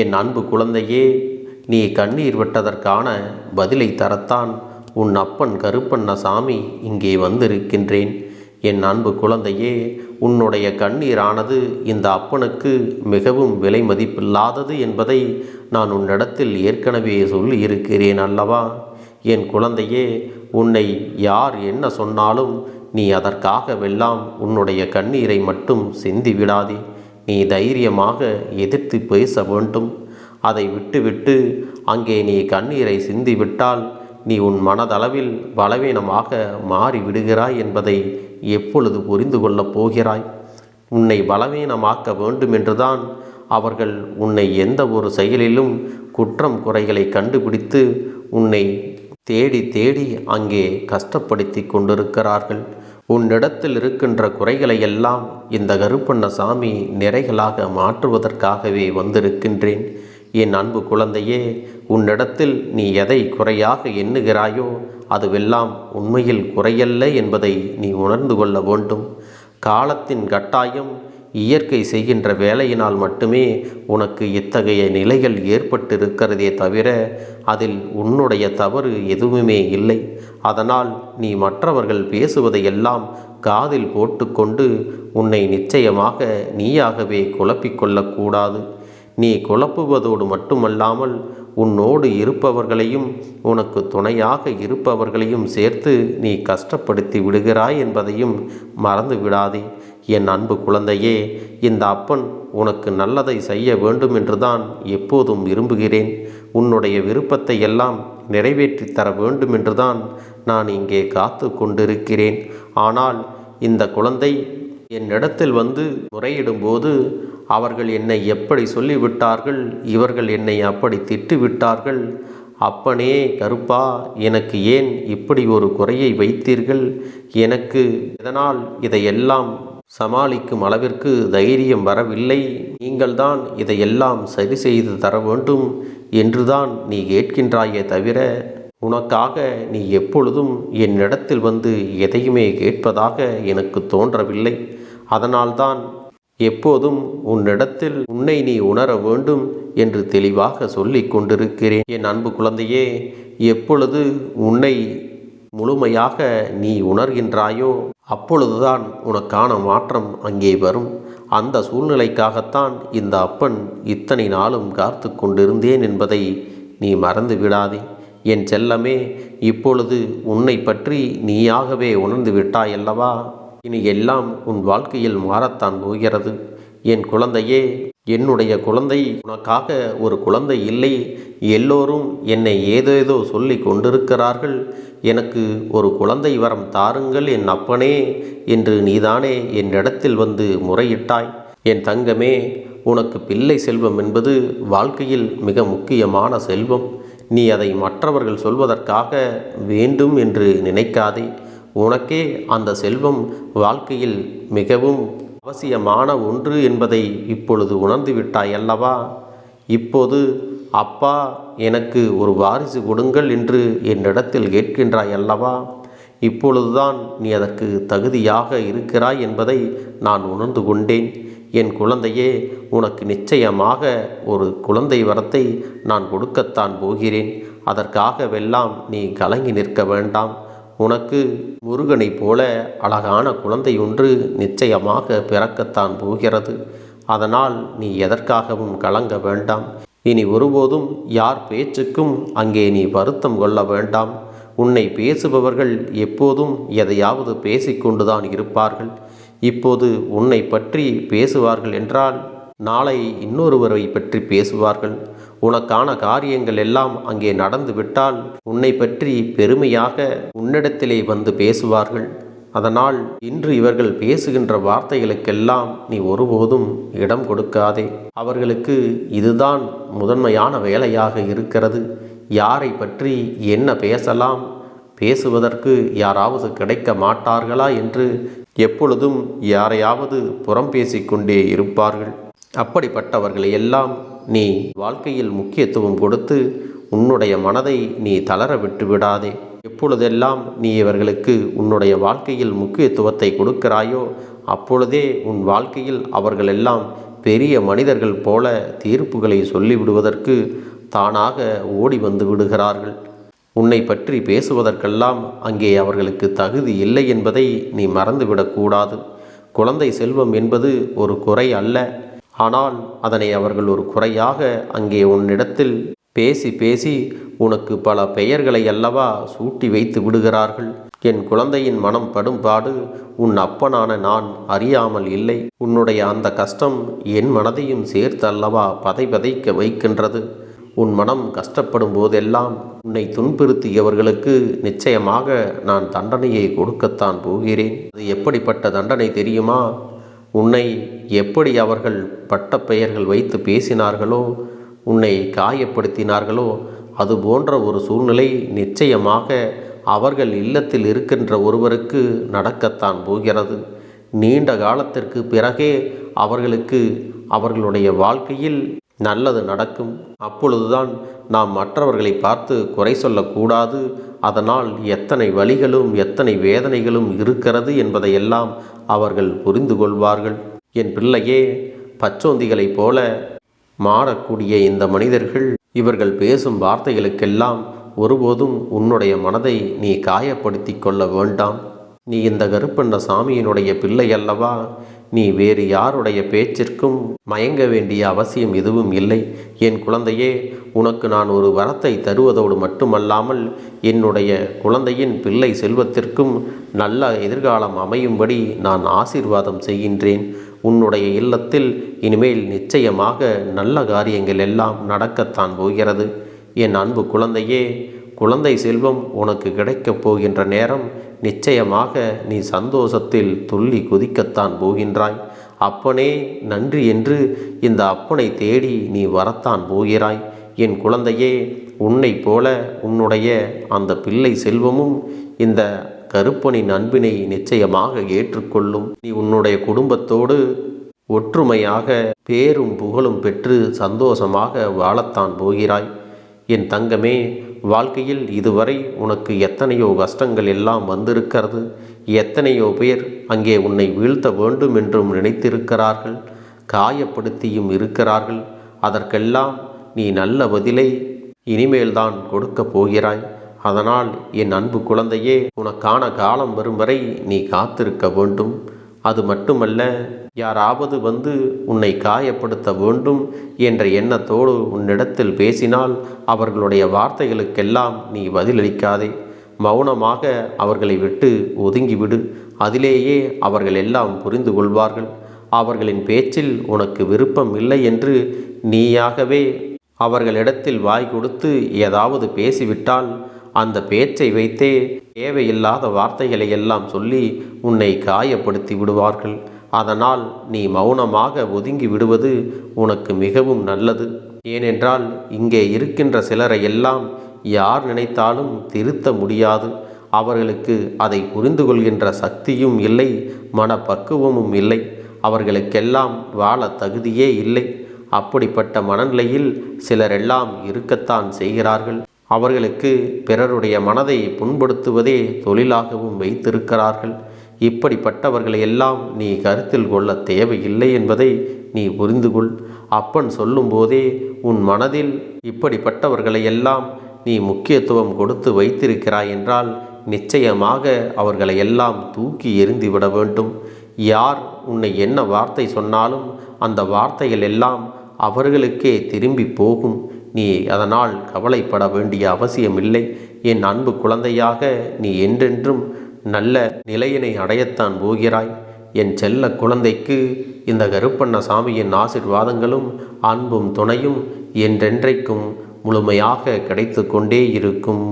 என் அன்பு குழந்தையே நீ கண்ணீர் விட்டதற்கான பதிலை தரத்தான் உன் அப்பன் கருப்பண்ணசாமி இங்கே வந்திருக்கின்றேன். என் அன்பு குழந்தையே உன்னுடைய கண்ணீரானது இந்த அப்பனுக்கு மிகவும் விலை மதிப்பில்லாதது என்பதை நான் உன்னிடத்தில் ஏற்கனவே சொல்லி இருக்கிறேன் அல்லவா? என் குழந்தையே உன்னை யார் என்ன சொன்னாலும் நீ அதற்காகவெல்லாம் உன்னுடைய கண்ணீரை மட்டும் சிந்தி விடாதே. நீ தைரியமாக எதிர்த்து பேச வேண்டும். அதை விட்டுவிட்டு அங்கே நீ கண்ணீரை சிந்திவிட்டால் நீ உன் மனதளவில் பலவீனமாக மாறிவிடுகிறாய் என்பதை எப்பொழுது புரிந்து கொள்ளப் போகிறாய்? உன்னை பலவீனமாக்க வேண்டுமென்றுதான் அவர்கள் உன்னை எந்த ஒரு செயலிலும் குற்றம் குறைகளை கண்டுபிடித்து உன்னை தேடி தேடி அங்கே கஷ்டப்படுத்தி கொண்டிருக்கிறார்கள். உன்னிடத்தில் இருக்கின்ற குறைகளை எல்லாம் இந்த கருப்பண்ண சாமி நிறைகளாக மாற்றுவதற்காகவே வந்திருக்கின்றேன். என் அன்பு குழந்தையே உன்னிடத்தில் நீ எதை குறையாக எண்ணுகிறாயோ அதுவெல்லாம் உண்மையில் குறையல்ல என்பதை நீ உணர்ந்து கொள்ள வேண்டும். காலத்தின் கட்டாயம் இயற்கை செய்கின்ற வேலையினால் மட்டுமே உனக்கு இத்தகைய நிலைகள் ஏற்பட்டிருக்கிறதே தவிர அதில் உன்னுடைய தவறு எதுவுமே இல்லை. அதனால் நீ மற்றவர்கள் பேசுவதையெல்லாம் காதில் போட்டுக்கொண்டு உன்னை நிச்சயமாக நீயாகவே குழப்பிக்கொள்ளக்கூடாது நீ குழப்புவதோடு மட்டுமல்லாமல் உன்னோடு இருப்பவர்களையும் உனக்கு துணையாக இருப்பவர்களையும் சேர்த்து நீ கஷ்டப்படுத்தி விடுகிறாய் என்பதையும் மறந்து விடாதே என் அன்பு குழந்தையே இந்த அப்பன் உனக்கு நல்லதை செய்ய வேண்டும் என்றுதான் எப்போதும் விரும்புகிறேன். உன்னுடைய விருப்பத்தை எல்லாம் நிறைவேற்றி தர வேண்டும் என்றுதான் நான் இங்கே காத்து கொண்டிருக்கிறேன். ஆனால் இந்த குழந்தை என்னிடத்தில் வந்து முறையிடும்போது அவர்கள் என்னை எப்படி சொல்லிவிட்டார்கள் இவர்கள் என்னை அப்படி திட்டுவிட்டார்கள்? அப்பனே கருப்பா எனக்கு ஏன் இப்படி ஒரு குறையை வைத்தீர்கள்? எனக்கு இதனால் இதையெல்லாம் சமாளிக்கும் அளவிற்கு தைரியம் வரவில்லை. நீங்கள்தான் இதையெல்லாம் சரி செய்து தர வேண்டும் என்றுதான் நீ கேட்கின்றாயே தவிர உனக்காக நீ எப்பொழுதும் என்னிடத்தில் வந்து எதையுமே கேட்பதாக எனக்கு தோன்றவில்லை. அதனால்தான் எப்போதும் உன்னிடத்தில் உன்னை நீ உணர வேண்டும் என்று தெளிவாக சொல்லிக் கொண்டிருக்கிறேன். என் அன்பு குழந்தையே எப்பொழுது உன்னை முழுமையாக நீ உணர்கின்றாயோ அப்பொழுதுதான் உனக்கான மாற்றம் அங்கே வரும். அந்த சூழ்நிலைக்காகத்தான் இந்த அப்பன் இத்தனை நாளும் காத்து கொண்டிருந்தேன் என்பதை நீ மறந்து விடாதே. என் செல்லமே இப்பொழுது உன்னை பற்றி நீயாகவே உணர்ந்து விட்டாயல்லவா இனி எல்லாம் உன் வாழ்க்கையில் மாறத்தான் போகிறது. என் குழந்தையே என்னுடைய குழந்தை உனக்காக ஒரு குழந்தை இல்லை. எல்லோரும் என்னை ஏதேதோ சொல்லி கொண்டிருக்கிறார்கள். எனக்கு ஒரு குழந்தை வரம் தாருங்கள் என் அப்பனே என்று நீதானே என்னிடத்தில் வந்து முறையிட்டாய். என் தங்கமே உனக்கு பிள்ளை செல்வம் என்பது வாழ்க்கையில் மிக முக்கியமான செல்வம். நீ அதை மற்றவர்கள் சொல்வதற்காக வேண்டும் என்று நினைக்காதே. உனக்கே அந்த செல்வம் வாழ்க்கையில் மிகவும் அவசியமான ஒன்று என்பதை இப்பொழுது உணர்ந்து விட்டாய் அல்லவா? இப்போது அப்பா எனக்கு ஒரு வாரிசு கொடுங்கள் என்று என்னிடத்தில் கேட்கின்றாய் அல்லவா? இப்பொழுதுதான் நீ அதற்கு தகுதியாக இருக்கிறாய் என்பதை நான் உணர்ந்து கொண்டேன். என் குழந்தையே உனக்கு நிச்சயமாக ஒரு குழந்தை வரத்தை நான் கொடுக்கத்தான் போகிறேன். அதற்காகவெல்லாம் நீ கலங்கி நிற்க வேண்டாம். உனக்கு முருகனைப் போல அழகான குழந்தை ஒன்று நிச்சயமாக பிறக்கத்தான் போகிறது. அதனால் நீ எதற்காகவும் கலங்க வேண்டாம். இனி ஒருபோதும் யார் பேச்சுக்கும் அங்கே நீ வருத்தம் கொள்ள வேண்டாம். உன்னை பேசுபவர்கள் எப்போதும் எதையாவது பேசிக்கொண்டுதான் இருப்பார்கள். இப்போது உன்னை பற்றி பேசுவார்கள் என்றால் நாளை இன்னொருவரை பற்றி பேசுவார்கள். உனக்கான காரியங்கள் எல்லாம் அங்கே நடந்துவிட்டால் உன்னை பற்றி பெருமையாக உன்னிடத்திலே வந்து பேசுவார்கள். அதனால் இன்று இவர்கள் பேசுகின்ற வார்த்தைகளுக்கெல்லாம் நீ ஒருபோதும் இடம் கொடுக்காதே. அவர்களுக்கு இதுதான் முதன்மையான வேலையாக இருக்கிறது. யாரை பற்றி என்ன பேசலாம்? பேசுவதற்கு யாராவது கிடைக்க மாட்டார்களா என்று எப்பொழுதும் யாரையாவது புறம் பேசிக்கொண்டே இருப்பார்கள். அப்படிப்பட்டவர்களை எல்லாம் நீ வாழ்க்கையில் முக்கியத்துவம் கொடுத்து உன்னுடைய மனதை நீ தளர விட்டு விடாதே. எப்பொழுதெல்லாம் நீ இவர்களுக்கு உன்னுடைய வாழ்க்கையில் முக்கியத்துவத்தை கொடுக்கிறாயோ அப்பொழுதே உன் வாழ்க்கையில் அவர்களெல்லாம் பெரிய மனிதர்கள் போல தீர்ப்புகளை சொல்லிவிடுவதற்கு தானாக ஓடி வந்து விடுகிறார்கள். உன்னை பற்றி பேசுவதற்கெல்லாம் அங்கே அவர்களுக்கு தகுதி இல்லை என்பதை நீ மறந்துவிடக்கூடாது. குழந்தை செல்வம் என்பது ஒரு குறை அல்ல. ஆனால் அதனை அவர்கள் ஒரு குறையாக அங்கே உன்னிடத்தில் பேசி பேசி உனக்கு பல பெயர்களை அல்லவா சூட்டி வைத்து விடுகிறார்கள். என் குழந்தையின் மனம் படும்பாடு உன் அப்பனான நான் அறியாமல் இல்லை. உன்னுடைய அந்த கஷ்டம் என் மனதையும் சேர்த்து அல்லவா பதை பதைக்க வைக்கின்றது. உன் மனம் கஷ்டப்படும் போதெல்லாம் உன்னை துன்புறுத்தியவர்களுக்கு நிச்சயமாக நான் தண்டனையை கொடுக்கத்தான் போகிறேன். அது எப்படிப்பட்ட தண்டனை தெரியுமா? உன்னை எப்படி அவர்கள் பட்ட பெயர்கள் வைத்து பேசினார்களோ உன்னை காயப்படுத்தினார்களோ அது போன்ற ஒரு சூழ்நிலை நிச்சயமாக அவர்கள் இல்லத்தில் இருக்கின்ற ஒருவருக்கு நடக்கத்தான் போகிறது. நீண்ட காலத்திற்கு பிறகே அவர்களுக்கு அவர்களுடைய வாழ்க்கையில் நல்லது நடக்கும். அப்பொழுதுதான் நாம் மற்றவர்களை பார்த்து குறை சொல்லக்கூடாது. அதனால் எத்தனை வழிகளும் எத்தனை வேதனைகளும் இருக்கிறது என்பதையெல்லாம் அவர்கள் புரிந்து கொள்வார்கள். என் பிள்ளையே பச்சோந்திகளைப் போல மாறக்கூடிய இந்த மனிதர்கள் இவர்கள் பேசும் வார்த்தைகளுக்கெல்லாம் ஒருபோதும் உன்னுடைய மனதை நீ காயப்படுத்தி கொள்ள வேண்டாம். நீ இந்த கருப்பண்ண சாமியினுடைய பிள்ளை அல்லவா? நீ வேறு யாருடைய பேச்சிற்கும் மயங்க வேண்டிய அவசியம் எதுவும் இல்லை. என் குழந்தையே உனக்கு நான் ஒரு வரத்தை தருவதோடு மட்டுமல்லாமல் என்னுடைய குழந்தையின் பிள்ளை செல்வத்திற்கும் நல்ல எதிர்காலம் அமையும்படி நான் ஆசீர்வாதம் செய்கின்றேன். உன்னுடைய இல்லத்தில் இனிமேல் நிச்சயமாக நல்ல காரியங்கள் எல்லாம் நடக்கத்தான் போகிறது. என் அன்பு குழந்தையே குழந்தை செல்வம் உனக்கு கிடைக்கப் போகின்ற நேரம் நிச்சயமாக நீ சந்தோஷத்தில் துள்ளி குதிக்கத்தான் போகின்றாய். அப்பனே நன்றி என்று இந்த அப்பனை தேடி நீ வரத்தான் போகிறாய். என் குழந்தையே உன்னை போல உன்னுடைய அந்த பிள்ளை செல்வமும் இந்த கருப்பனின் அன்பினை நிச்சயமாக ஏற்றுக்கொள்ளும். நீ உன்னுடைய குடும்பத்தோடு ஒற்றுமையாக பேரும் புகழும் பெற்று சந்தோஷமாக வாழத்தான் போகிறாய். என் தங்கமே வாழ்க்கையில் இதுவரை உனக்கு எத்தனையோ கஷ்டங்கள் எல்லாம் வந்திருக்கிறது? எத்தனையோ பேர் அங்கே உன்னை வீழ்த்த வேண்டும் என்றும் நினைத்திருக்கிறார்கள் காயப்படுத்தியும் இருக்கிறார்கள். அதற்கெல்லாம் நீ நல்ல பதிலை இனிமேல்தான் கொடுக்கப் போகிறாய். அதனால் என் அன்பு குழந்தையே உனக்கான காலம் வரும் வரை நீ காத்திருக்க வேண்டும். அது மட்டுமல்ல யாராவது வந்து உன்னை காயப்படுத்த வேண்டும் என்ற எண்ணத்தோடு உன்னிடத்தில் பேசினால் அவர்களுடைய வார்த்தைகளுக்கெல்லாம் நீ பதிலளிக்காதே. மௌனமாக அவர்களை விட்டு ஒதுங்கிவிடு. அதிலேயே அவர்கள் எல்லாம் புரிந்து கொள்வார்கள். அவர்களின் பேச்சில் உனக்கு விருப்பம் இல்லை என்று நீயாகவே அவர்களிடத்தில் வாய் கொடுத்து ஏதாவது பேசிவிட்டால் அந்த பேச்சை வைத்தே தேவையில்லாத வார்த்தைகளை எல்லாம் சொல்லி உன்னை காயப்படுத்தி விடுவார்கள். அதனால் நீ மௌனமாக ஒதுங்கி விடுவது உனக்கு மிகவும் நல்லது. ஏனென்றால் இங்கே இருக்கின்ற சிலரை எல்லாம் யார் நினைத்தாலும் திருத்த முடியாது. அவர்களுக்கு அதை புரிந்து கொள்கின்ற சக்தியும் இல்லை மனப்பக்குவமும் இல்லை. அவர்களுக்கெல்லாம் வாழ தகுதியே இல்லை. அப்படிப்பட்ட மனநிலையில் சிலரெல்லாம் இருக்கத்தான் செய்கிறார்கள். அவர்களுக்கு பிறருடைய மனதை புண்படுத்துவதே தொழிலாகவும் வைத்திருக்கிறார்கள். இப்படிப்பட்டவர்களை எல்லாம் நீ கருத்தில் கொள்ள தேவையில்லை என்பதை நீ புரிந்து கொள் அப்பன் சொல்லும்போதே உன் மனதில் இப்படிப்பட்டவர்களை எல்லாம் நீ முக்கியத்துவம் கொடுத்து வைத்திருக்கிறாய் என்றால் நிச்சயமாக அவர்களை எல்லாம் தூக்கி எறிந்துவிட வேண்டும். யார் உன்னை என்ன வார்த்தை சொன்னாலும் அந்த வார்த்தைகள் எல்லாம் அவர்களுக்கே திரும்பி போகும். நீ அதனால் கவலைப்பட வேண்டிய அவசியமில்லை. என் அன்பு குழந்தையாக நீ என்றென்றும் நல்ல நிலையினை அடையத்தான் போகிறாய். என் செல்ல குழந்தைக்கு இந்த கருப்பண்ண சாமியின் ஆசிர்வாதங்களும் அன்பும் துணையும் என்றென்றைக்கும் முழுமையாக கிடைத்து கொண்டே இருக்கும்.